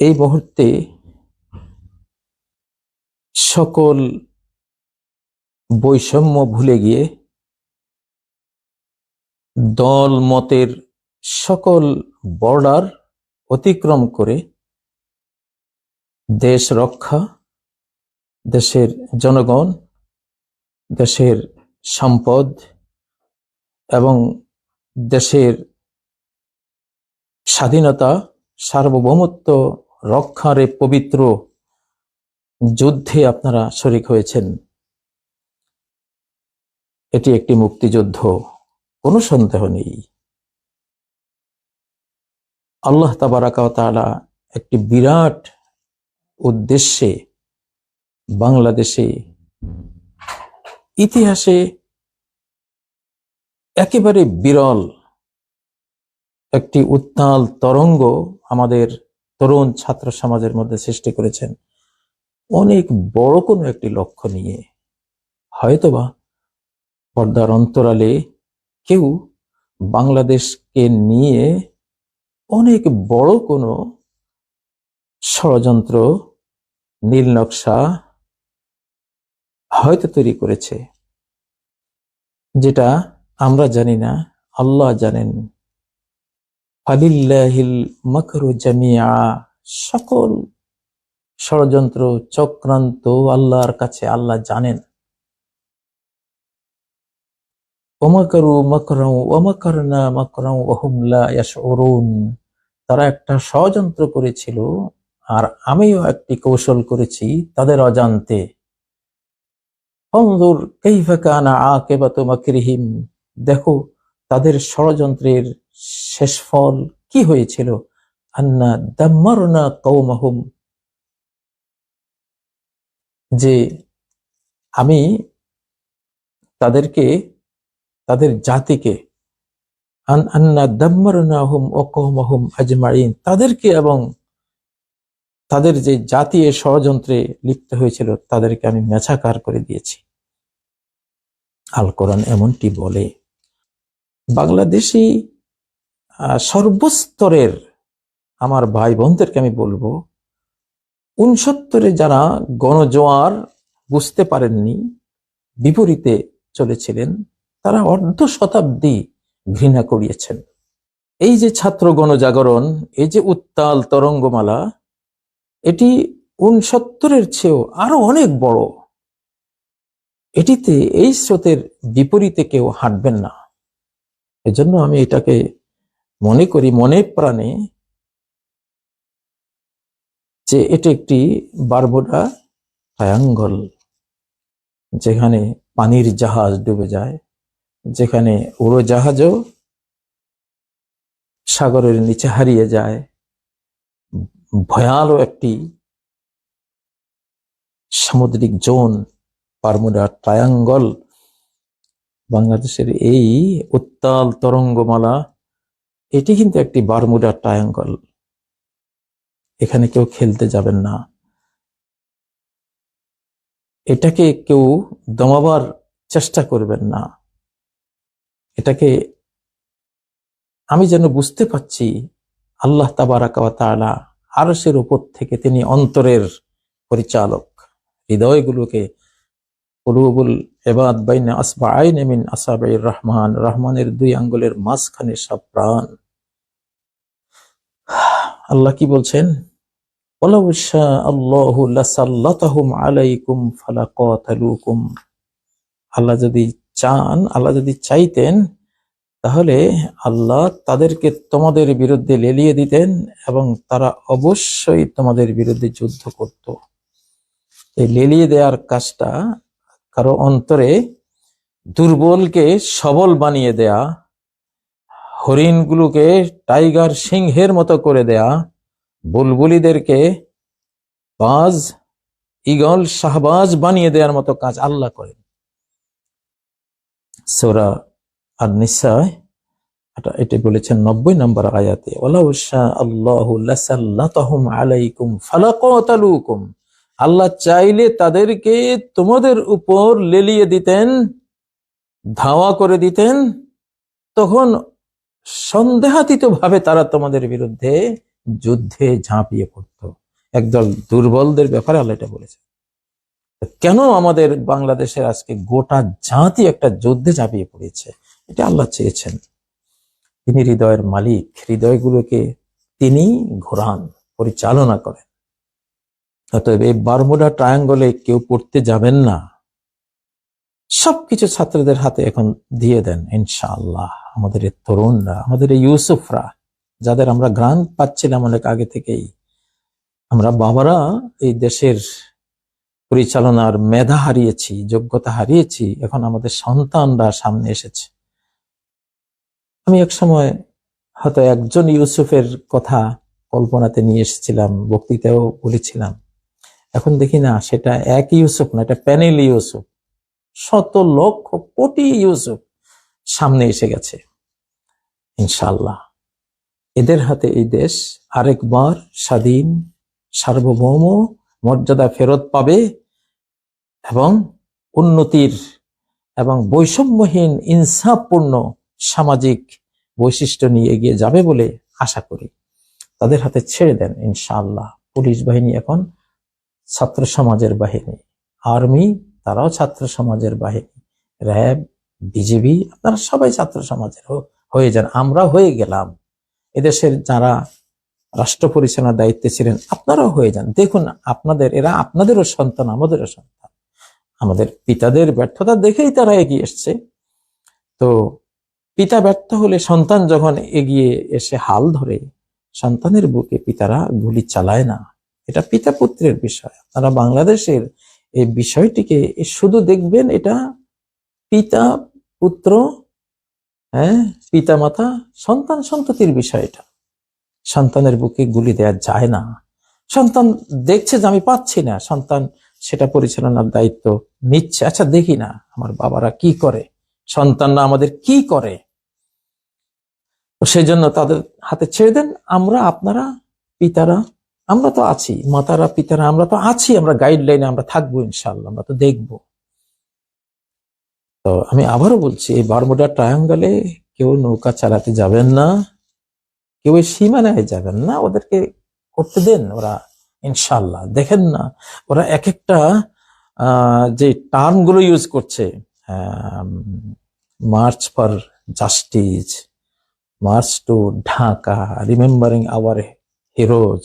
এই মুহূর্তে সকল বৈষম্য ভুলে গিয়ে দল মতের সকল বর্ডার অতিক্রম করে দেশ রক্ষা, দেশের জনগণ, দেশের সম্পদ এবং দেশের স্বাধীনতা, সার্বভৌমত্ব রক্ষার এই পবিত্র যুদ্ধে আপনারা শরিক হয়েছেন। এটি একটি মুক্তিযুদ্ধ, কোনো সন্দেহ নেই। আল্লাহ তাবারাকা ওয়া তাআলা একটি বিরাট উদ্দেশ্যে বাংলাদেশে ইতিহাসে একেবারে বিরল একটি উত্তাল তরঙ্গ আমাদের তরুণ ছাত্র সমাজের মধ্যে সৃষ্টি করেছেন। অনেক বড় কোনো একটি লক্ষ্য নিয়ে হয়তোবা পর্দার অন্তরালে কেউ বাংলাদেশকে নিয়ে অনেক বড় কোনো ষড়যন্ত্র, নীল নকশা হয়তো তৈরি করেছে। যেটা আমরা জানি না, আল্লাহ জানেন ফালিল্লাহিল মাকরু জামিয়া সকল ষড়যন্ত্র, চক্রান্ত আল্লাহর কাছে আল্লাহ জানেন। ওমাকারু মাকরাউ ওমাকারনা মাকরাউ ওহুম লা ইয়াশউরুন। তারা একটা ষড়যন্ত্র করেছিল, আর আমিও একটি কৌশল করেছি তাদের অজান্তে। অনজুর কাইফা কানা আকিবাতু মাকরিহিম। দেখো, তাদের ষড়যন্ত্রের শেষ ফল কি হয়েছিল? আন্না দাম্মারনা কৌমাহুম যে আমি তাদেরকে, তাদের জাতিকে, আন আন্না দাম্মারনাহুম ও কৌমাহুম আজমাইন, তাদেরকে এবং তাদের যে জাতি এ ষড়যন্ত্রে লিপ্ত হয়েছিল, তাদেরকে আমি মেছাকার করে দিয়েছি। আল কোরআন এমনটি বলে। বাংলাদেশি সর্বস্তরের আমার ভাই বোনদেরকে আমি বলব উনসত্তরে যারা গণজোয়ার বুঝতে পারেননি, বিপরীতে চলেছিলেন, তারা অর্ধ শতাব্দী ঘৃণা করিয়েছেন। এই যে ছাত্র গণজাগরণ, এই যে উত্তাল তরঙ্গমালা, এটি উনসত্তরের চেয়েও আরও অনেক বড়। এটিতে এই স্রোতের বিপরীতে কেউ হাঁটবেন না। এজন্য আমি এটাকে মনে করি মনে প্রাণে যে এটি একটি বারবোডা ট্রায়াঙ্গল যেখানে পানির জাহাজ ডুবে যায়, যেখানে উড়োজাহাজও সাগরের নিচে হারিয়ে যায়। ভয়ালো একটি সামুদ্রিক জোন বারমুডা ট্রায়াঙ্গল বাংলাদেশের এই উত্তাল তরঙ্গমালা এটি কিন্তু একটি বারমুডার ট্রায়াঙ্গল এখানে কেউ খেলতে যাবেন না। এটাকে কেউ দমাবার চেষ্টা করবেন না। এটাকে আমি যেন বুঝতে পাচ্ছি আল্লাহ তাবারাকা ওয়া তাআলা আরশের উপর থেকে তিনি অন্তরের পরিচালক। হৃদয়গুলোকে এবাদ বাইনা আসবাআইন এমিন আসাবাইর রহমান, রহমানের দুই আঙ্গুলের মাঝখানে সব প্রাণ। আল্লাহ কি বলছেন? আল্লাহ যদি চান, আল্লাহ যদি চাইতেন, তাহলে আল্লাহ তাদেরকে তোমাদের বিরুদ্ধে লেলিয়ে দিতেন এবং তারা অবশ্যই তোমাদের বিরুদ্ধে যুদ্ধ করত। এই লেলিয়ে দেওয়ার কাজটা কারও অন্তরে দুর্বলকে সবল বানিয়ে দেয়া, হরিণগুলোকে টাইগার সিংহের মতো করে দেয়া, বুলবুলিদেরকে বাজ ইগল শাহবাজ বানিয়ে দেওয়ার মতো কাজ আল্লাহ করেন। সোরা আর নিশ্চয় এটা বলেছেন নব্বই নম্বর আয়াতে ওলাউশা আল্লাহু আলাইকুম ফালাকাতালুকুম। আল্লাহ চাইলে তাদেরকে তোমাদের উপর লেলিয়ে দিতেন, ধাওয়া করে দিতেন, তখন সন্দেহাতীত ভাবে তারা তোমাদের বিরুদ্ধে যুদ্ধে ঝাঁপিয়ে পড়তো। একদল দুর্বলদের ব্যাপারে আল্লাহ এটা বলেছে কেন আমাদের বাংলাদেশের আজকে গোটা জাতি একটা যুদ্ধে ঝাঁপিয়ে পড়েছে? এটা আল্লাহ চেয়েছেন। তিনি হৃদয়ের মালিক, হৃদয়গুলোকে তিনি ঘোরান, পরিচালনা করেন। অতএব এই বারমুডা ট্রায়াঙ্গলে কেউ পড়তে যাবেন না। সবকিছু ছাত্রদের হাতে এখন দিয়ে দেন, ইনশাআল্লাহ। আমাদের এই তরুণরা, আমাদের এই ইউসুফরা, যাদের আমরা গ্রান্ট পাচ্ছিলাম অনেক আগে থেকেই, আমরা বাবারা এই দেশের পরিচালনার মেধা হারিয়েছি, যোগ্যতা হারিয়েছি, এখন আমাদের সন্তানরা সামনে এসেছে। আমি এক সময় হয়তো একজন ইউসুফের কথা কল্পনাতে নিয়ে এসেছিলাম বক্তৃতাও বলেছিলাম। এখন দেখি না, সেটা এক ইউসুফ না, এটা প্যানেল ইউসুফ। শত লক্ষ কোটি ইউসুফ সামনে এসে গেছে ইনশাল্লাহ এদের হাতে এই দেশ আরেকবার স্বাধীন, সার্বভৌম মর্যাদা ফেরত পাবে এবং উন্নতির এবং বৈষম্যহীন, ইনসাফপূর্ণ সামাজিক বৈশিষ্ট্য নিয়ে এগিয়ে যাবে বলে আশা করি। তাদের হাতে ছেড়ে দেন, ইনশাআল্লাহ। পুলিশ বাহিনী এখন ছাত্র সমাজের বাহিনী। আর্মি, তারাও ছাত্র সমাজের বাহিনী। র্যাব বিজেপি আপনারা সবাই ছাত্র সমাজের হয়ে যান, আমরা হয়ে গেলাম। এদেশের যারা রাষ্ট্র পরিচালনার দায়িত্বে ছিলেন, আপনারাও হয়ে যান। দেখুন, আপনাদের, এরা আপনাদেরও সন্তান, আমাদেরও সন্তান। আমাদের পিতাদের ব্যর্থতা দেখেই তারা এগিয়ে এসছে। তো পিতা ব্যর্থ হলে সন্তান যখন এগিয়ে এসে হাল ধরে, সন্তানের বুকে পিতারা গুলি চালায় না। এটা পিতা পুত্রের বিষয়। আপনারা বাংলাদেশের এই বিষয়টিকে শুধু দেখবেন এটা পিতা পুত্র হ্যাঁ পিতা মাতা সন্তান সন্ততির বিষয় এটা। সন্তানের বুকে গুলি দেওয়া যায় না। সন্তান দেখছে যে আমি পাচ্ছি না। সন্তান সেটা পরিচালনার দায়িত্ব নিচ্ছে। আচ্ছা দেখি না আমার বাবারা কি করে? সন্তানরা আমাদের কি করে? সেজন্য তাদের হাতে ছেড়ে দেন। আমরা, আপনারা, পিতারা আমরা তো আছি, মাতারা, পিতারা, আমরা তো আছি, আমরা গাইডলাইনে আমরা থাকব ইনশাল্লাহ আমরা তো দেখব। তো আমি আবারও বলছি, এই বারমুডা ট্রায়াঙ্গলে কেউ নৌকা চালাতে যাবেন না, কেউ এই সীমানায় যাবেন না, ওদেরকে করতে দেন ওরা ইনশাল্লাহ দেখেন না, ওরা এক একটা যে টার্মগুলো ইউজ করছে march for justice march to Dhaka remembering our heroes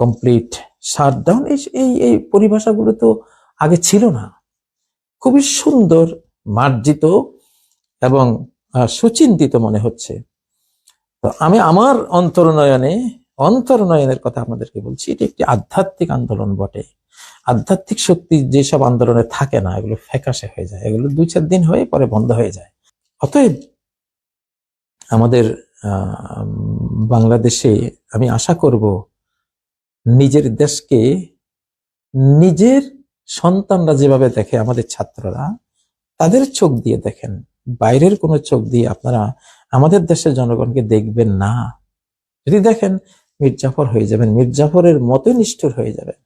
complete shutdown এই এই পরিভাষাগুলো তো আগে ছিল না। খুবই সুন্দর, মার্জিত এবং সুচিন্তিত মনে হচ্ছে। তো আমি আমার অন্তর্নয়নে অন্তর্নয়নের কথা আপনাদেরকে বলছি, এটি একটি আধ্যাত্মিক আন্দোলন বটে। আধ্যাত্মিক শক্তি যেসব আন্দোলনে থাকে না, এগুলো ফ্যাকাশে হয়ে যায়। এগুলো দুই, চার দিন হয়ে পরে বন্ধ হয়ে যায়। অতএব, আমাদের বাংলাদেশে আমি আশা করব নিজের দেশকে নিজের সন্তানরা যেভাবে দেখে আমাদের ছাত্ররা, তাদের চোখ দিয়ে দেখেন। বাইরের কোনো চোখ দিয়ে আপনারা আমাদের দেশের জনগণকে দেখবেন না। যদি দেখেন মির্জাফর হয়ে যাবেন মির্জাফরের মতো নিষ্ঠুর হয়ে যাবেন।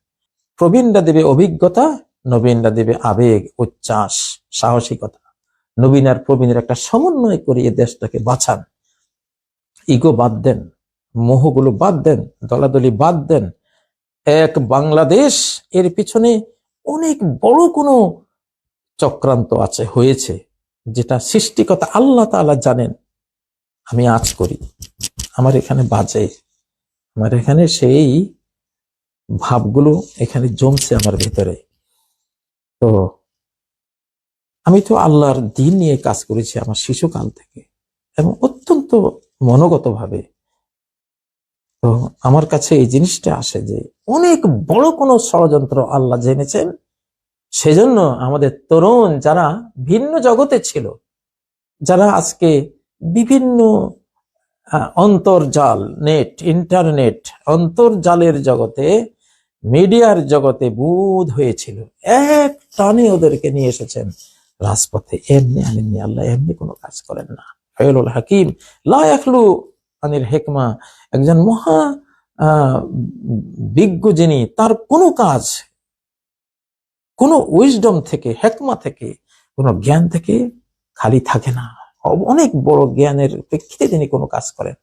প্রবীণরা দেবে অভিজ্ঞতা, নবীনরা দেবে আবেগ উচ্ছ্বাস, সাহসিকতা। নবীন আর প্রবীণের একটা সমন্বয় করে এই দেশটাকে বাঁচান। ইগো বাদ দেন, মোহগুলো বাদ দেন, দলাদলি বাদ দেন এক বাংলাদেশ, এর পিছনে অনেক বড় কোনো চক্রান্ত আছে, হয়েছে, যেটা সৃষ্টিকতা আল্লাহ তাআলা জানেন। আমি আজ করি। আমার এখানে বাজে। আমার এখানে সেই ভাবগুলো এখানে জমছে আমার ভেতরে। তো আমি তো আল্লাহর দিন নিয়ে কাজ করেছি আমার শিশুকাল থেকে, এবং অত্যন্ত মনোগতভাবে। তো আমার কাছে এই জিনিসটা আসে যে অনেক বড় কোনো ষড়যন্ত্র আল্লাহ জেনেছেন। সেজন্য আমাদের তরুণ যারা ভিন্ন জগতে ছিল, যারা আজকে বিভিন্ন অন্তর্জাল, নেট, ইন্টারনেট, অন্তর্জালের জগতে, মিডিয়ার জগতে বুধ হয়েছিল, এক টানে ওদেরকে নিয়ে এসেছেন। রাজপথে এমনি আনেননি আল্লাহ, এমনি কোনো কাজ করেন না। হাকিম, লা ইয়াখলু আনিল হেকমা, একজন মহা বিজ্ঞ যিনি, তার কোনো কাজ, কোনো উইজডম থেকে, হেকমা থেকে, কোনো জ্ঞান থেকে খালি থাকে না। অনেক বড় জ্ঞানের প্রেক্ষিতে তিনি কোনো কাজ করেন।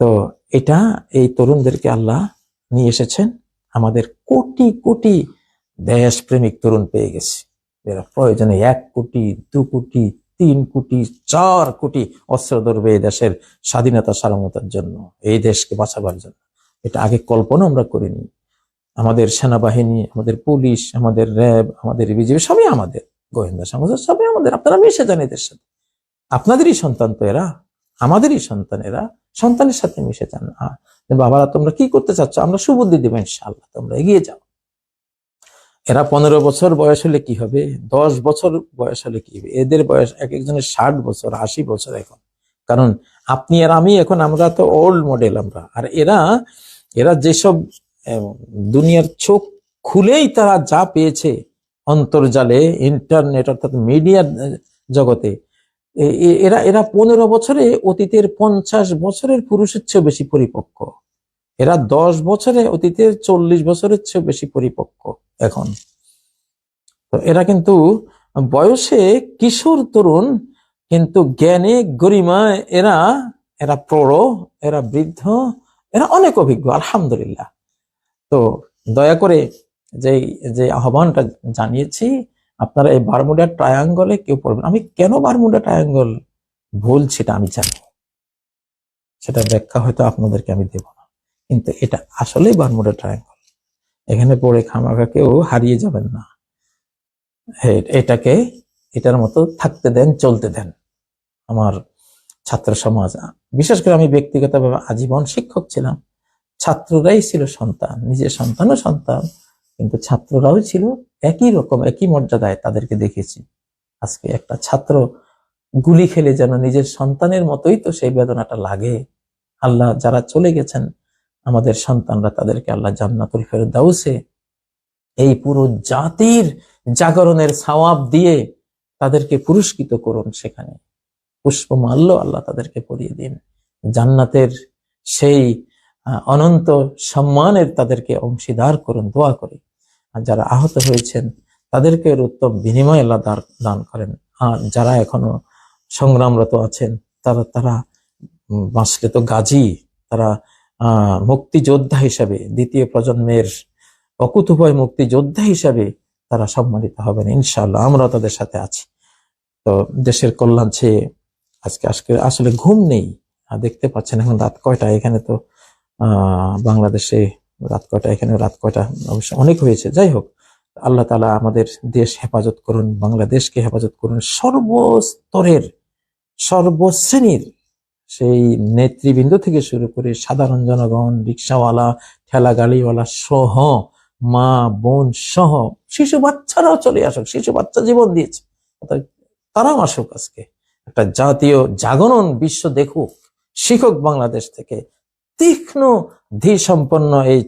তো এটা এই তরুণদেরকে আল্লাহ নিয়ে এসেছেন। আমাদের কোটি কোটি দেশপ্রেমিক তরুণ পেয়ে গেছে। এরা প্রয়োজনে এক কোটি, দু কোটি তিন কোটি, চার কোটি অস্ত্র ধরবে এই দেশের স্বাধীনতা সার্বভৌমতার জন্য, এই দেশকে বাঁচাবার জন্য। এটা আগে কল্পনা আমরা করিনি। আমাদের সেনাবাহিনী, আমাদের পুলিশ, আমাদের র্যাব, আমাদের বিজেপি সবই আমাদের। গোয়েন্দা সমাজ, সবই আমাদের। আপনারা মিশে যান এদের সাথে। আপনাদেরই সন্তান তো এরা। আমাদেরই সন্তান এরা। সন্তানের সাথে মিশে যান। বাবারা, তোমরা কি করতে চাচ্ছ? আমরা সুবুদ্ধি দেবো ইনশাআল্লাহ। তোমরা এগিয়ে যাও। এরা পনেরো বছর বয়স হলে কি হবে? দশ বছর বয়স হলে কি হবে? এদের বয়স এক একজনের ষাট বছর, আশি বছর এখন। কারণ আপনি আর আমি এখন, আমরা তো ওল্ড মডেল আমরা। আর এরা এরা যেসব দুনিয়ার চোখ খুলেই তারা যা পেয়েছে অন্তর্জালে ইন্টারনেট অর্থাৎ মিডিয়ার জগতে এরা এরা পনেরো বছরে অতীতের পঞ্চাশ বছরের পুরুষের চেয়ে বেশি পরিপক্ক। এরা দশ বছরে অতীতের চল্লিশ বছরের চেয়ে বেশি পরিপক্ক। এখন। তো এরা কিন্তু বয়সে কিশোর তরুণ, কিন্তু জ্ঞানে গরিমায় এরা এরা প্রৌঢ়, এরা বৃদ্ধ, এরা অনেক অভিজ্ঞ, আলহামদুলিল্লাহ। তো দয়া করে যে যে আহ্বানটা জানিয়েছি, আপনারা এই বারমুডা ট্রায়াঙ্গলে কেউ পড়বেন আমি কেন বারমুডা ট্রায়াঙ্গল ভুল সেটা আমি জানি। সেটা ব্যাখ্যা হয়তো আপনাদেরকে আমি দেব না। কিন্তু এটা আসলেই বারমুডা ট্রায়াঙ্গল এখানে পড়ে খামাখা কেউ হারিয়ে যাবেন না। এটাকে, এটার মতো থাকতে দেন, চলতে দেন। আমার ছাত্র সমাজ, বিশেষ করে আমি ব্যক্তিগতভাবে আজীবন শিক্ষক ছিলাম। ছাত্ররাই ছিল সন্তান, নিজের সন্তানও সন্তান, কিন্তু ছাত্ররাও ছিল একই রকম, একই মর্যাদায় তাদেরকে দেখেছি। আজকে একটা ছাত্র গুলি খেলে যেন নিজের সন্তানের মতোই তো সেই বেদনাটা লাগে। আল্লাহ যারা চলে গেছেন আমাদের সন্তানরা তাদেরকে আল্লাহ জান্নাতুল ফেরদাউসে এই পুরো জাতির জাগরণের সওয়াব দিয়ে তাদেরকে পুরস্কৃত করুন সেখানে। পুষ্পমাল্য আল্লাহ তাদেরকে পরিয়ে দিন। জান্নাতের সেই অনন্ত সম্মানের তাদেরকে অংশীদার করুন, দোয়া করি। আর যারা আহত হয়েছেন, তাদেরকে উত্তম বিনিময় আল্লাহ দান করেন। আর যারা এখনও সংগ্রামরত আছেন, তারা তারা বাঁচলে তো গাজী, তারা মুক্তিযোদ্ধা হিসাবে, দ্বিতীয় প্রজন্মের অকুতুভয় মুক্তিযোদ্ধা হিসাবে তারা সম্মানিত হবেন, ইনশাআল্লাহ। আমরা তাদের সাথে আছি। তো দেশের কল্যাণ চেয়ে আজকে আজকে আসলে ঘুম নেই। দেখতে পাচ্ছেন এখন রাত কয়টা? এখানে তো বাংলাদেশে রাত কয়টা? এখানে রাত কয়টা? অবশ্য অনেক হয়েছে। যাই হোক, আল্লাহ তালা আমাদের দেশ হেফাজত করুন, বাংলাদেশকে হেফাজত করুন সর্বস্তরের, সর্বশ্রেণীর সেই নেতৃবৃন্দ থেকে শুরু করে সাধারণ জনগণ, রিক্সাওয়ালা ঠেলা গাড়িওয়ালা সহ মা, বোন সহ শিশু বাচ্চারাও চলে আসুক, শিশু বাচ্চা জীবন দিয়েছে। তারাও আসুক আজকে। একটা জাতীয় জাগরণ বিশ্ব দেখুক শিক্ষক বাংলাদেশ থেকে। তীক্ষ্ণ ধী সম্পন্ন এই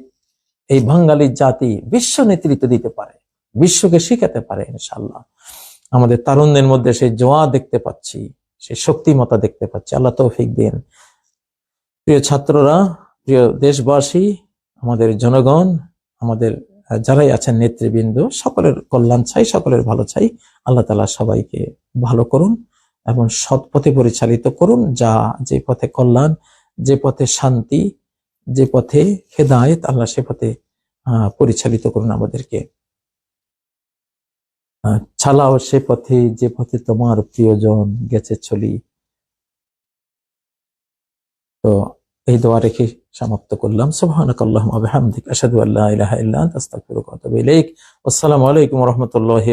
এই বাঙালি জাতি বিশ্ব নেতৃত্ব দিতে পারে, বিশ্বকে শিখাতে পারে ইনশাল্লাহ আমাদের তারুণ্যের মধ্যে সেই জোয়া দেখতে পাচ্ছি। সেই শক্তিমতা দেখতে পাচ্ছি। আল্লাহ তৌফিক দিন। প্রিয় ছাত্ররা, প্রিয় দেশবাসী, আমাদের জনগণ, আমাদের যারাই আছেন নেতৃবৃন্দ, সকলের কল্যাণ চাই, সকলের ভালো চাই। আল্লাহ তালা সবাইকে ভালো করুন এবং সৎ পথে পরিচালিত করুন। যা যে পথে কল্যাণ, যে পথে শান্তি, যে পথে হেদায়েত, আল্লাহ সে পথে পরিচালিত করুন আমাদেরকে। চালাও সে পথে, যে পথে তোমার প্রিয়জন গেছে ছলি। তো এই দোয়া রেখে সমাপ্ত করলাম। সুবহানাক আল্লাহুম্মা ওয়া বিহামদিক। আশহাদু আলাইকুম রাহমাতুল্লাহি